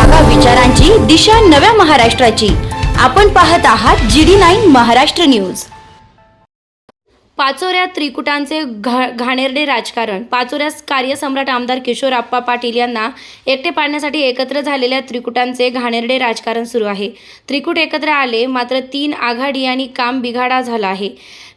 जागा विचारांची दिशा नव्या महाराष्ट्राची. आपण पाहत आहात G D nine Maharashtra news. पाचोऱ्यात त्रिकुटांचे घा घाणेरडे राजकारण. पाचोऱ्यास कार्यसम्राट आमदार किशोर आप्पा पाटील यांना एकटे पाडण्यासाठी एकत्र झालेल्या त्रिकुटांचे घाणेरडे राजकारण सुरू आहे. त्रिकूट एकत्र आले मात्र तीन आघाडी आणि काम बिघाडा झाला आहे.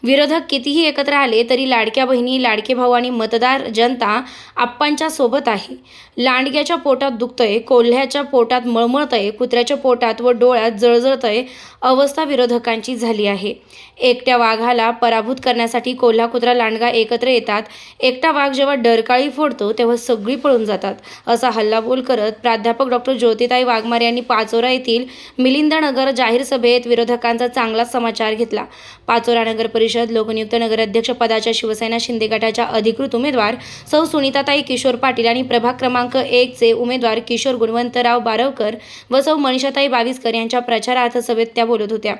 विरोधक कितीही एकत्र आले तरी लाडक्या बहिणी लाडके भाऊ आणि मतदार जनता आप्पांच्या सोबत आहे. लांडग्याच्या पोटात दुखतंय कोल्ह्याच्या पोटात मळमळतंय कुत्र्याच्या पोटात व डोळ्यात जळजळतंय अवस्था विरोधकांची झाली आहे. एकट्या वाघाला पराभूत करण्यासाठी कोल्हा कुत्रा लांडगा एकत्र येतात. एकटा वाघ जेव्हा डरकाळी फोडतो तेव्हा सगळी पळून जातात. असा हल्लाबोल करत प्राध्यापक डॉक्टर ज्योतिताई वाघमारे यांनी पाचोरा येथील मिलिंद नगर जाहीर सभेत विरोधकांचा चांगला समाचार घेतला. पाचोरा नगर परिषद लोकनियुक्त नगराध्यक्ष पदाच्या शिवसेना शिंदे गटाच्या अधिकृत उमेदवार सौ सुनीताताई किशोर पाटील आणि प्रभाग क्रमांक एकचे उमेदवार किशोर गुणवंतराव बारवकर व सौ मनीषाताई बाविस्कर यांच्या प्रचारार्थ सभेत त्या बोलत होत्या.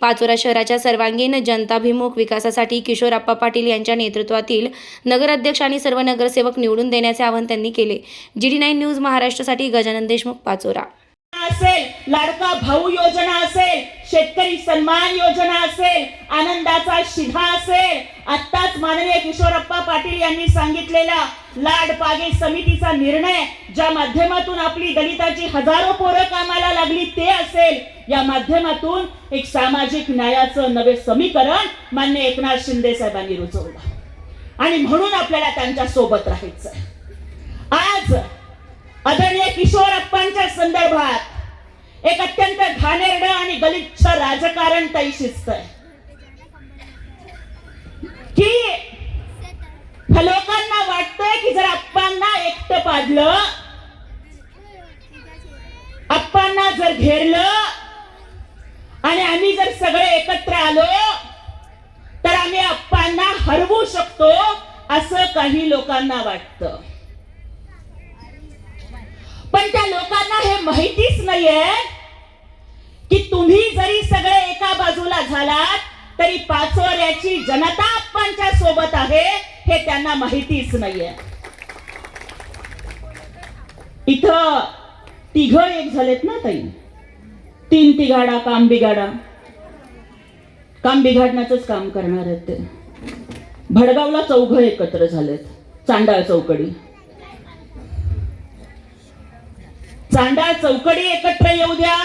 पाचोरा शहराच्या सर्वांगीण जनताभिमुख विकासासाठी किशोरप्पा पाटील यांच्या नेतृत्वातील नगराध्यक्ष आणि सर्व नगरसेवक निवडून देण्याचे आवाहन त्यांनी केले. जी डी नाईन न्यूज महाराष्ट्रासाठी गजानन देशमुख पाचोरा. असेल लाडका भाऊ योजना असेल शेतकरी सन्मान योजना असेल आनंदाचा शिधा असेल आत्ताच माननीय किशोरप्पा पाटील यांनी सांगितलेला लाड पागे समितीचा निर्णय ज्या माध्यमातून आपली दलिताची हजारो पोरं कामाला लागली ते असेल. या माध्यमातून एक सामाजिक न्यायाचं नवे समीकरण मान्य एकनाथ शिंदे साहेबांनी रुजवलं. आणि म्हणून आपल्याला त्यांच्यासोबत राहायचं आज आदरणीय किशोरप्पांच्या संदर्भात एक अत्यंत घाणेरड आणि गलिच्छ राजकारण ताई शिस्त की लोकांना वाटतंय की जर अप्पांना एकटं पाडलं आप्पांना जर घेरलं आणि आम्ही जर सगळे एकत्र आलो तर आम्ही अप्पांना हरवू शकतो असं काही लोकांना वाटतं. पण त्या लोकांना हे माहितीच नाहीये की तुम्ही जरी सगळे एका बाजूला झालात तरी पाचोऱ्याची जनता आपणच्या सोबत आहे हे त्यांना माहितीच नाहीये. इथं तिघ एक झालेत ना ताई? तीन तिघाडा काम बिघाडा काम बिघाडण्याच काम करणार आहेत ते. भडगावला चौघ एकत्र झालेत चांडाळ चौकडी. चांडाळ चौकडी एकत्र येऊ द्या.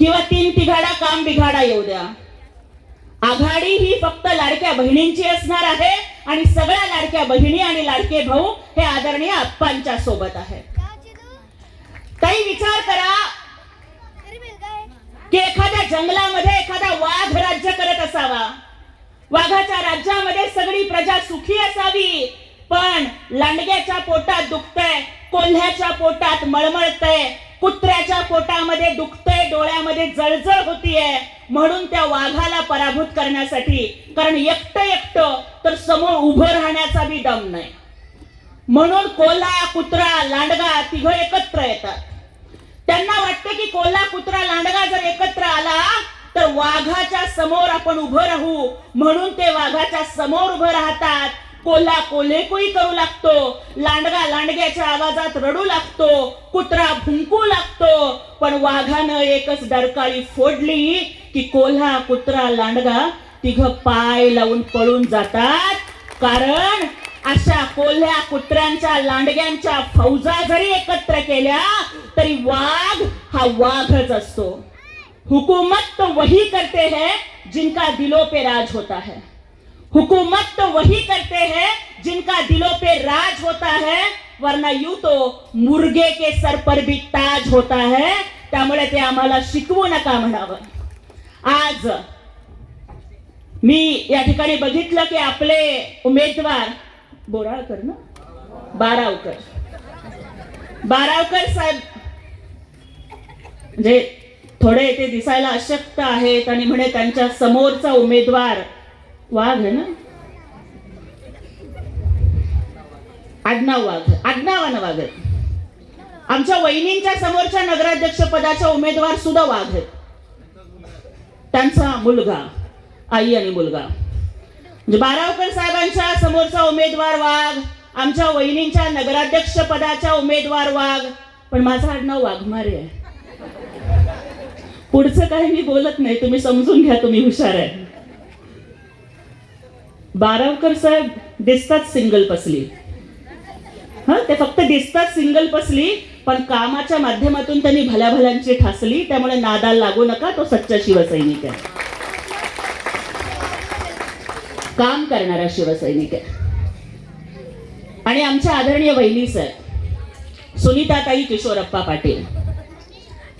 किंवा तीन तिघाडा काम बिघाडा येऊ द्या. आघाडी ही फक्त लाडक्या बहिणींची असणार आहे आणि सगळ्या लाडक्या बहिणी आणि लाडके भाऊ हे आदरणीय आप्पांच्या सोबत आहेत. काही विचार करा. की एखाद्या जंगलामध्ये एखादा वाघ राज्य करत असावा. वाघाच्या राज्यामध्ये सगळी प्रजा सुखी असावी. पण लांडग्याच्या पोटात दुखतय कोल्ह्याच्या पोटात मळमळतय कुत्र्याच्या पोटामध्ये दुखतंय डोळ्यामध्ये जळजळ होतीये. म्हणून त्या वाघाला पराभूत करण्यासाठी कारण एकटं एकटं तर समोर उभं राहण्याचा बी दम नाही. म्हणून कोल्हा कुत्रा लांडगा तिघ एकत्र येतात. त्यांना वाटतं की कोल्हा कुत्रा लांडगा जर एकत्र आला तर वाघाच्या समोर आपण उभं राहू. म्हणून ते वाघाच्या समोर उभं राहतात. कोल्हा कोलेकोई करू लागतो. लांडगा लांडग्याच्या आवाजात रडू लागतो. कुत्रा भुंकू लागतो. पण वाघानं एकच डरकाळी फोडली की कोल्हा कुत्रा लांडगा तिघ पाय लावून पळून जातात. कारण अशा कोल्ह्या कुत्र्यांच्या लांडग्यांच्या फौजा जरी एकत्र केल्या तरी वाघ हा वाघच असतो. हुकूमत तो वही करते है जिनका दिलो पे राज होता है. हुकूमत तो वही करते हैं जिनका दिलों पे राज होता है वरना यू तो मुर्गे के सर पर भी ताज होता है त्यामुळे ते आम्हाला शिकवू नका म्हणावं. आज मी या ठिकाणी बघितलं की आपले उमेदवार बोराळकर ना? बारावकर. बारावकर साहेब म्हणजे थोडे ते दिसायला अशक्त आहेत आणि म्हणे त्यांच्या समोरचा उमेदवार वाघ आहे ना? आडनाव वाघ. आडनावानं वाघ आहे. आमच्या वहिनींच्या समोरच्या नगराध्यक्ष पदाच्या उमेदवार सुद्धा वाघ आहेत. त्यांचा मुलगा आई आणि मुलगा. म्हणजे बारावकर साहेबांच्या समोरचा उमेदवार वाघ आमच्या वहिनींच्या नगराध्यक्ष पदाच्या उमेदवार वाघ. पण माझं आडनाव वाघमारे आहे. पुढचं काही मी बोलत नाही तुम्ही समजून घ्या तुम्ही हुशार आहे. बारावकर साहेब दिसतात सिंगल पसली. हा ते फक्त दिसतात सिंगल पसली पण कामाच्या माध्यमातून त्यांनी भल्याभल्यांची ठासली त्यामुळे नादाल लागू नका तो सच्चा शिवसैनिक आहे. काम करणारा शिवसैनिक आहे. आणि आमच्या आदरणीय वहिनी आहे सुनीताताई किशोरप्पा पाटील.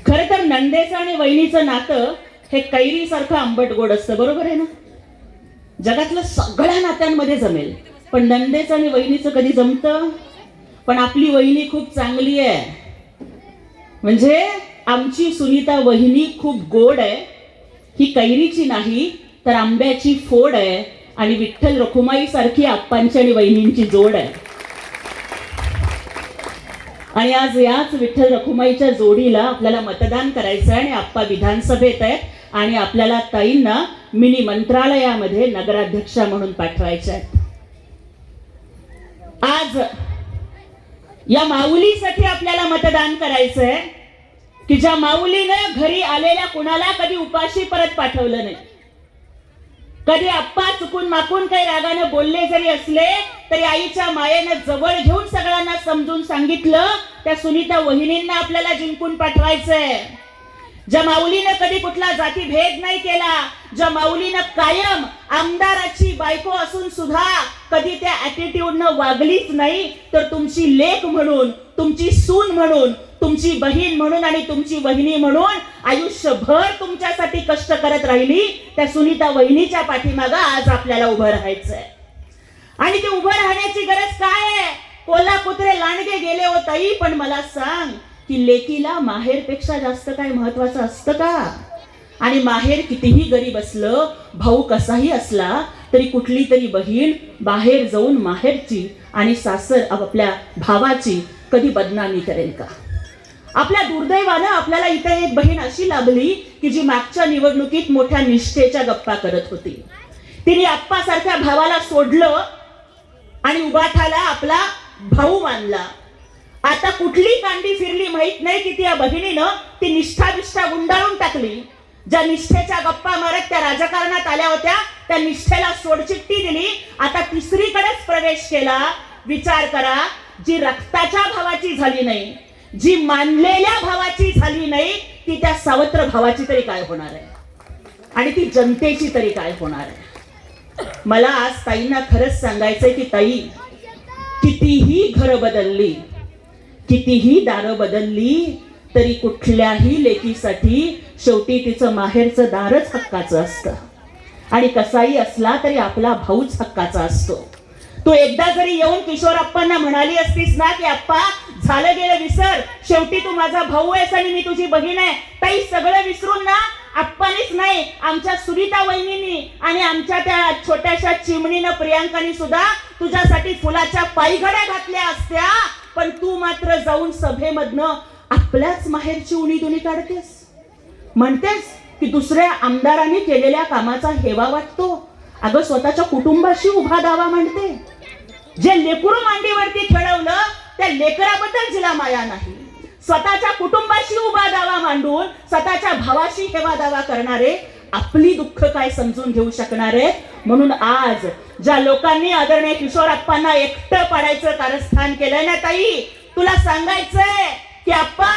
खर तर नंदेचं आणि वहिनीचं नातं हे कैरीसारखं आंबट गोड असतं बरोबर आहे ना? जगातलं सगळ्या नात्यांमध्ये जमेल. पण नंदेचं आणि वहिनीचं कधी जमतं? पण आपली वहिनी खूप चांगली आहे. म्हणजे आमची सुनीता वहिनी खूप गोड आहे. ही कैरीची नाही तर आंब्याची फोड आहे आणि विठ्ठल रखुमाई सारखी आप्पांची आणि वहिनींची जोड आहे. आणि आज याच विठ्ठल रखुमाईच्या जोडीला आपल्याला मतदान करायचं आहे आणि आप्पा विधानसभेत आहे आणि आपल्याला ताईंना मिनी मंत्रालयामध्ये नगराध्यक्षा म्हणून पाठवायच्या आहेत. आज या माऊलीसाठी आपल्याला मतदान करायचंय की ज्या माऊलीनं घरी आलेल्या कुणाला कधी उपाशी परत पाठवलं नाही. कधी आप्पा चुकून माकून काही रागानं बोलले जरी असले तरी आईच्या मायेनं जवळ घेऊन सगळ्यांना समजून सांगितलं त्या सुनीता वहिनींना आपल्याला जिंकून पाठवायचंय. ज्या माऊलीनं कधी कुठला जाती भेद नाही केला ज्या माऊलीनं कायम आमदाराची बायको असून सुद्धा कधी त्या ऍटिट्यूडनं वागलीच नाही तर तुमची लेख म्हणून तुमची सून म्हणून तुमची बहीण म्हणून आणि तुमची वहिनी म्हणून आयुष्यभर तुमच्यासाठी कष्ट करत राहिली त्या सुनीता वहिनीच्या पाठीमागं आज आपल्याला उभं राहायचंय. आणि ते उभं राहण्याची गरज काय आहे? कोल्हापुत्रे लांडगे गेले हो ताई पण मला सांग की लेकीला माहेरपेक्षा जास्त काय महत्वाचं असतं का? आणि माहेर कितीही गरीब असलं भाऊ कसाही असला तरी कुठली तरी बहीण बाहेर जाऊन माहेरची आणि सासर आपल्या भावाची कधी बदनामी करेल का? आपल्या दुर्दैवानं आपल्याला इथे एक बहीण अशी लाभली की जी मागच्या निवडणुकीत मोठ्या निष्ठेच्या गप्पा करत होती. तिने आप्पासारख्या भावाला सोडलं आणि उभाठाला आपला भाऊ मानला. आता कुठली कांडी फिरली माहीत नाही की त्या बहिणीनं ती निष्ठा बिष्ठा गुंडाळून टाकली. ज्या निष्ठेच्या गप्पा मारत त्या राजकारणात आल्या होत्या त्या निष्ठेला सोडचिठ्ठी दिली. आता तिसरीकडेच प्रवेश केला. विचार करा जी रक्ताच्या भावाची झाली नाही जी मानलेल्या भावाची झाली नाही ती त्या सावत्र भावाची तरी काय होणार आहे? आणि ती जनतेची तरी काय होणार आहे? मला आज ताईंना खरंच सांगायचंय की ताई कितीही घर बदलली कितीही दारं बदलली तरी कुठल्याही लेकीसाठी शेवटी तिचं माहेरचं दारच हक्काचं असतं. आणि कसाही असला तरी आपला भाऊच हक्काचा असतो. तू एकदा जरी येऊन किशोरप्पांना म्हणाली असतीस ना की आप्पा झालं गेलं विसर. शेवटी तू माझा भाऊ आहेस आणि मी तुझी बहीण आहे. ताई सगळं विसरून ना. आप्पानीच नाही आमच्या सुनीता वहिनीनी आणि आमच्या त्या छोट्याशा चिमणीनं प्रियांकानी सुद्धा तुझ्यासाठी फुलाच्या पायघड्या घातल्या असत्या. पण तू मात्र जाऊन सभेमधनं आपल्याच माहेरची उणी दुनी काढतेस. म्हणतेस की दुसऱ्या आमदारांनी केलेल्या कामाचा हेवा वाटतो. अगं स्वतःच्या कुटुंबाशी उभा दावा म्हणते. जे लेकरू मांडीवरती खेळवलं त्या लेकराबद्दल जिला माया नाही. स्वतःच्या कुटुंबाशी उभा दावा मांडून स्वतःच्या भावाशी हेवा दावा करणारे आपली दुःख काय समजून घेऊ शकणारे? म्हणून आज ज्या लोकांनी आदरणीय किशोरप्पांना एकटं पाडायचं कारस्थान केलंय ना ताई तुला सांगायचंय की आप्पा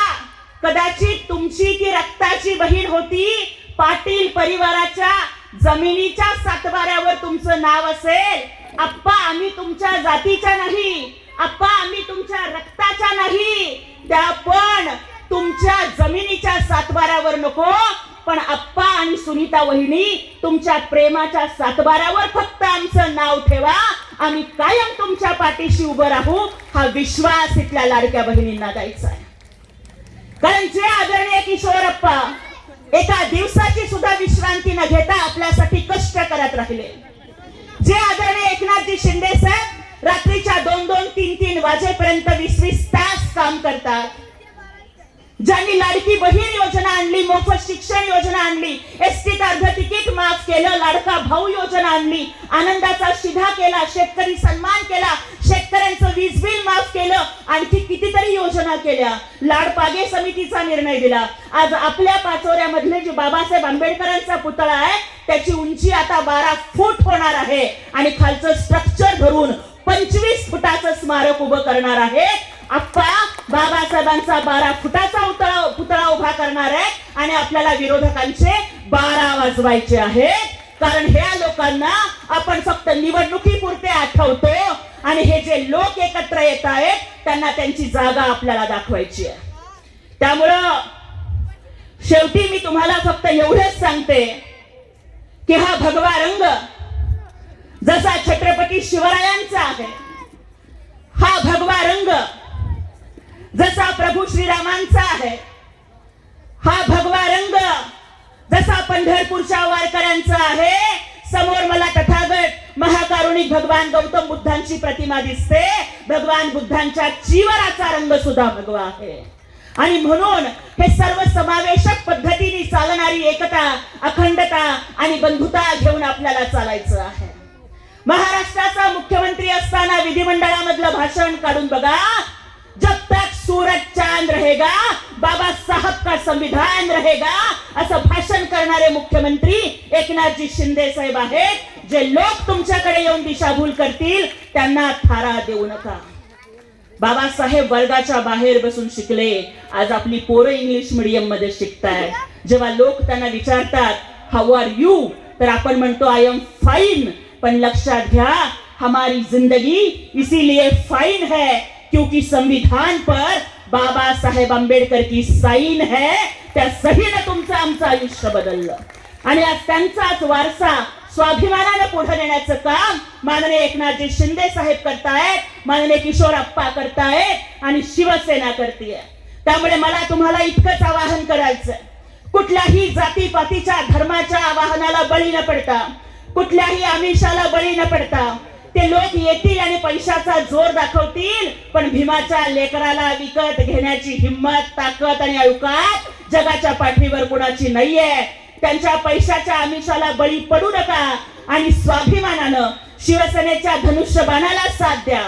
कदाचित तुमची ती रक्ताची बहीण होती पाटील परिवाराच्या जमिनीच्या सातबाऱ्यावर तुमचं नाव असेल. आप्पा आम्ही तुमच्या जातीच्या नाही. आप्पा आम्ही तुमच्या रक्ताच्या नाही. त्या पण तुमच्या जमिनीच्या सातबाऱ्यावर नको. पण आप्पा आणि सुनीता वहिनी तुमच्या प्रेमाच्या सातबारावर फक्त आमचं नाव ठेवा. आम्ही कायम तुमच्या पाठीशी उभं राहू. हा विश्वास इथल्या लाडक्या बहिणींना द्यायचा आहे. कारण जे आदरणीय किशोरप्पा एका दिवसाची सुद्धा विश्रांती न घेता आपल्यासाठी कष्ट करत राहिले. जे आदरणीय एकनाथजी शिंदे साहेब रात्रीच्या दोन दोन तीन तीन वाजेपर्यंत वीस वीस तास काम करतात. ज्यांनी लाडकी बहीण योजना आणली मोफत शिक्षण योजना आणली एसटीत अर्ध तिकीट माफ केलं लाडका भाऊ योजना आणली आनंदाचा शिधा केला शेतकरी सन्मान केला शेतकऱ्यांचं वीज बिल माफ केलं आणखी कितीतरी योजना केल्या. लाडपागे समितीचा निर्णय दिला. आज आपल्या पाचोऱ्यामधले जे बाबासाहेब आंबेडकरांचा पुतळा आहे त्याची उंची आता बारा फूट होणार आहे. आणि खालचं स्ट्रक्चर धरून पंचवीस फुटाचं स्मारक उभं करणार आहे. आप्पा बाबासाहेबांचा बारा फुटाचा उतळा पुतळा उभा करणार आहे आणि आपल्याला विरोधकांचे बारा वाजवायचे आहेत. कारण ह्या लोकांना आपण फक्त निवडणुकीपुरते आठवतो आणि हे जे लोक एकत्र येत आहेत त्यांना त्यांची जागा आपल्याला दाखवायची आहे. त्यामुळं शेवटी मी तुम्हाला फक्त एवढंच सांगते की हा भगवा रंग जसा छत्रपती शिवरायांचा आहे हा भगवा रंग जसा प्रभू श्रीरामांचा आहे हा भगवा रंग जसा पंढरपूरच्या वारकऱ्यांचा आहे समोर मला तथागत महाकारुणिक भगवान गौतम बुद्धांची प्रतिमा दिसते. भगवान बुद्धांच्या जीवनाचा रंग सुद्धा भगवा आहे. आणि म्हणून हे सर्व समावेशक पद्धतीने चालणारी एकता अखंडता आणि बंधुता घेऊन आपल्याला चालायचं आहे. महाराष्ट्राचा मुख्यमंत्री असताना विधिमंडळामधलं भाषण काढून बघा. जब तक सूरज चांद रहेगा बाबा साहब का संविधान रहेगा असं भाषण करणारे मुख्यमंत्री एकनाथजी शिंदे साहेब आहेत. जे लोक तुमच्याकडे येऊन दिशाभूल करतील त्यांना थारा देऊ नका. बाबासाहेब वर्गाच्या बाहेर बसून शिकले. आज आपली पोरं इंग्लिश मीडियममध्ये शिकताय. जेव्हा लोक त्यांना विचारतात हाऊ आर यू तर आपण म्हणतो आय एम फाईन पण लक्षात घ्या हमारी जिंदगी इसीलिए फाईन है. क्योंकि संविधान पर बाबा साहेब आंबेडकर की साईन है त्या सहीनं तुमचं आमचं आयुष्य बदललं. आणि आज त्यांचाच वारसा स्वाभिमानानं पुढे नेण्याचं काम माननीय एकनाथजी शिंदे साहेब करतायत माननीय किशोर अप्पा करतायत आणि शिवसेना करतीये. त्यामुळे मला तुम्हाला इतकंच आवाहन करायचं कुठल्याही जातीपातीच्या धर्माच्या आवाहनाला बळी न पडता कुठल्याही आमिषाला बळी न पडता ते लोक येतील आणि पैशाचा जोर दाखवतील पण भीमाच्या लेकराला विकत घेण्याची हिंमत ताकद आणि अवकात जगाच्या पाठीवर कुणाची नाहीये. त्यांच्या पैशाच्या आमिषाला बळी पडू नका आणि स्वाभिमानानं शिवसेनेच्या धनुष्यबाणाला साथ द्या.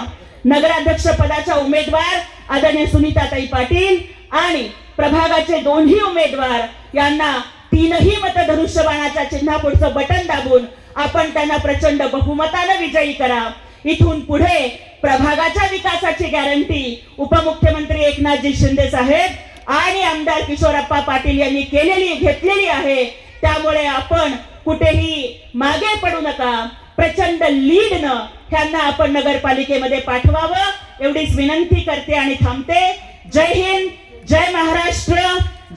नगराध्यक्ष पदाच्या उमेदवार आदरणीय सुनीताताई पाटील आणि प्रभागाचे दोन्ही उमेदवार यांना तीनही मत धनुष्यबाणाच्या चिन्हापुढचं बटन दाबून आपण त्यांना प्रचंड बहुमतानं विजयी करा. इथून पुढे प्रभागाच्या विकासाची गॅरंटी उपमुख्यमंत्री एकनाथजी शिंदे साहेब आणि आमदार किशोरप्पा पाटील यांनी केलेली घेतलेली आहे. त्यामुळे आपण कुठेही मागे पडू नका. प्रचंड लीड न ह्यांना आपण नगरपालिकेमध्ये पाठवावं. एवढीच विनंती करते आणि थांबते. जय हिंद जय महाराष्ट्र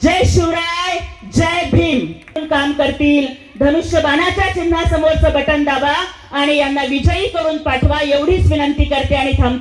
जय शिवराय. जय भीम. काम करतील? धनुष्यबाणाच्या चिन्हासमोरचं बटन दाबा आणि यांना विजयी करून पाठवा. एवढीच विनंती करते आणि थांबते